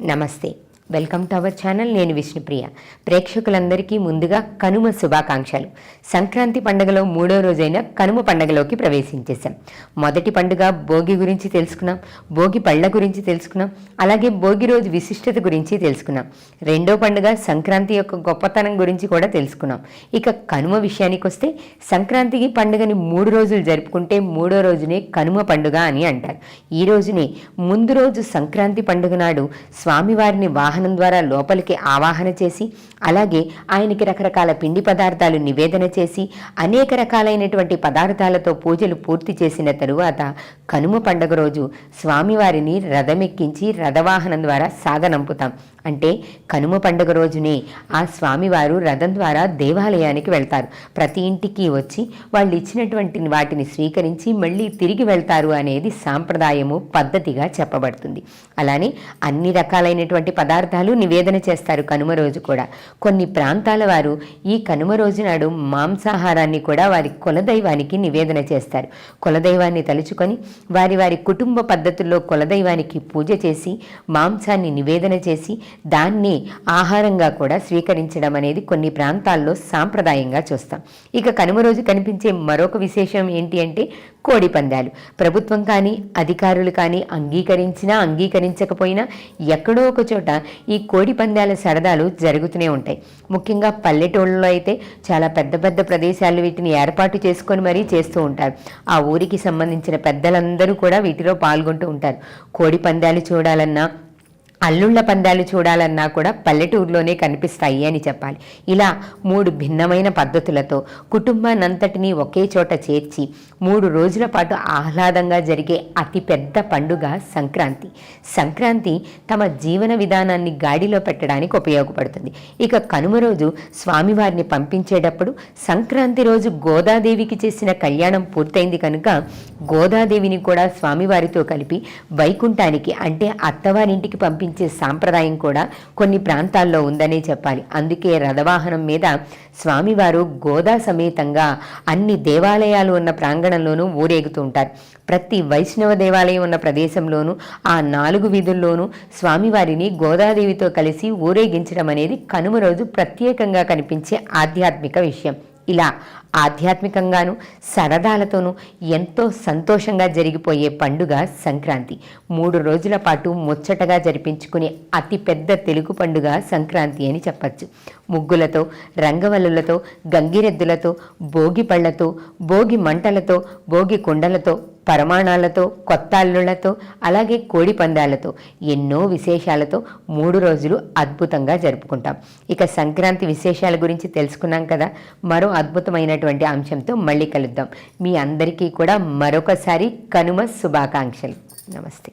నమస్తే. Welcome to our channel నేను విష్ణుప్రియ. ప్రేక్షకులందరికీ ముందుగా కనుమ శుభాకాంక్షలు. సంక్రాంతి పండుగలో మూడో రోజైన కనుమ పండుగలోకి ప్రవేశించేశాం. మొదటి పండుగ భోగి గురించి తెలుసుకున్నాం భోగి పళ్ళ గురించి తెలుసుకున్నాం అలాగే భోగి రోజు విశిష్టత గురించి తెలుసుకున్నాం. రెండో పండుగ సంక్రాంతి యొక్క గొప్పతనం గురించి కూడా తెలుసుకున్నాం. ఇక కనుమ విషయానికి వస్తే సంక్రాంతికి పండుగని మూడు రోజులు జరుపుకుంటే మూడో రోజునే కనుమ పండుగ అని అంటారు. ఈ రోజునే ముందు రోజు సంక్రాంతి పండుగ నాడు స్వామివారిని వాహనం ద్వారా లోపలికి ఆవాహన చేసి అలాగే ఆయనకి రకరకాల పిండి పదార్థాలు నివేదన చేసి అనేక రకాలైనటువంటి పదార్థాలతో పూజలు పూర్తి చేసిన తరువాత కనుమ పండుగ రోజు స్వామివారిని రథమెక్కించి రథవాహనం ద్వారా సాగనంపుతాం. అంటే కనుమ పండుగ రోజునే ఆ స్వామివారు రథం ద్వారా దేవాలయానికి వెళ్తారు. ప్రతి ఇంటికి వచ్చి వాళ్ళు ఇచ్చినటువంటి వాటిని స్వీకరించి మళ్ళీ తిరిగి వెళ్తారు అనేది సాంప్రదాయము పద్ధతిగా చెప్పబడుతుంది. అలానే అన్ని రకాలైనటువంటి పదార్థాలు నివేదన చేస్తారు కనుమ రోజు కూడా. కొన్ని ప్రాంతాల వారు ఈ కనుమ రోజు నాడు మాంసాహారాన్ని కూడా వారి కులదైవానికి నివేదన చేస్తారు. కులదైవాన్ని తలుచుకొని వారి వారి కుటుంబ పద్ధతుల్లో కులదైవానికి పూజ చేసి మాంసాన్ని నివేదన చేసి దాన్ని ఆహారంగా కూడా స్వీకరించడం అనేది కొన్ని ప్రాంతాల్లో సాంప్రదాయంగా చూస్తాం. ఇక కనుమ రోజు కనిపించే మరొక విశేషం ఏంటి అంటే కోడి పందాలు. ప్రభుత్వం కానీ అధికారులు కానీ అంగీకరించినా అంగీకరించకపోయినా ఎక్కడో ఒక చోట ఈ కోడి పందాల సరదాలు జరుగుతూనే ఉంటాయి. ముఖ్యంగా పల్లెటూళ్ళలో అయితే చాలా పెద్ద పెద్ద ప్రదేశాలు వీటిని ఏర్పాటు చేసుకొని మరీ చేస్తూ ఉంటారు. ఆ ఊరికి సంబంధించిన పెద్దలందరూ కూడా వీటిలో పాల్గొంటూ ఉంటారు. కోడి పందాలు చూడాలన్నా అల్లుళ్ళ పందాలు చూడాలన్నా కూడా పల్లెటూరులోనే కనిపిస్తాయి అని చెప్పాలి. ఇలా మూడు భిన్నమైన పద్ధతులతో కుటుంబాన్నంతటినీ ఒకే చోట చేర్చి మూడు రోజుల పాటు ఆహ్లాదంగా జరిగే అతిపెద్ద పండుగ సంక్రాంతి. సంక్రాంతి తమ జీవన విధానాన్ని గాడిలో పెట్టడానికి ఉపయోగపడుతుంది. ఇక కనుమ రోజు స్వామివారిని పంపించేటప్పుడు సంక్రాంతి రోజు గోదాదేవికి చేసిన కళ్యాణం పూర్తయింది కనుక గోదాదేవిని కూడా స్వామివారితో కలిపి వైకుంఠానికి అంటే అత్తవారింటికి పంపించే సాంప్రదాయం కూడా కొన్ని ప్రాంతాల్లో ఉందనే చెప్పాలి. అందుకే రథవాహనం మీద స్వామివారు గోదా సమేతంగా అన్ని దేవాలయాలు ఉన్న ప్రాంగణంలోనూ ఊరేగుతూ ఉంటారు. ప్రతి వైష్ణవ దేవాలయం ఉన్న ప్రదేశంలోనూ ఆ నాలుగు వీధుల్లోనూ స్వామివారిని గోదాదేవితో కలిసి ఊరేగించడం అనేది కనుమ రోజు ప్రత్యేకంగా కనిపించే ఆధ్యాత్మిక విషయం. ఇలా ఆధ్యాత్మికంగాను సరదాలతోనూ ఎంతో సంతోషంగా జరిగిపోయే పండుగ సంక్రాంతి. మూడు రోజుల పాటు ముచ్చటగా జరిపించుకునే అతిపెద్ద తెలుగు పండుగ సంక్రాంతి అని చెప్పచ్చు. ముగ్గులతో రంగవల్లులతో గంగిరెద్దులతో భోగి పళ్ళతో భోగి మంటలతో భోగి కుండలతో పరమాణాలతో కొత్త అల్లుళ్ళతో అలాగే కోడి పందాలతో ఎన్నో విశేషాలతో మూడు రోజులు అద్భుతంగా జరుపుకుంటాం. ఇక సంక్రాంతి విశేషాల గురించి తెలుసుకున్నాం కదా? మరో అద్భుతమైనటువంటి అంశంతో మళ్ళీ కలుద్దాం. మీ అందరికీ కూడా మరొకసారి కనుమ శుభాకాంక్షలు. నమస్తే.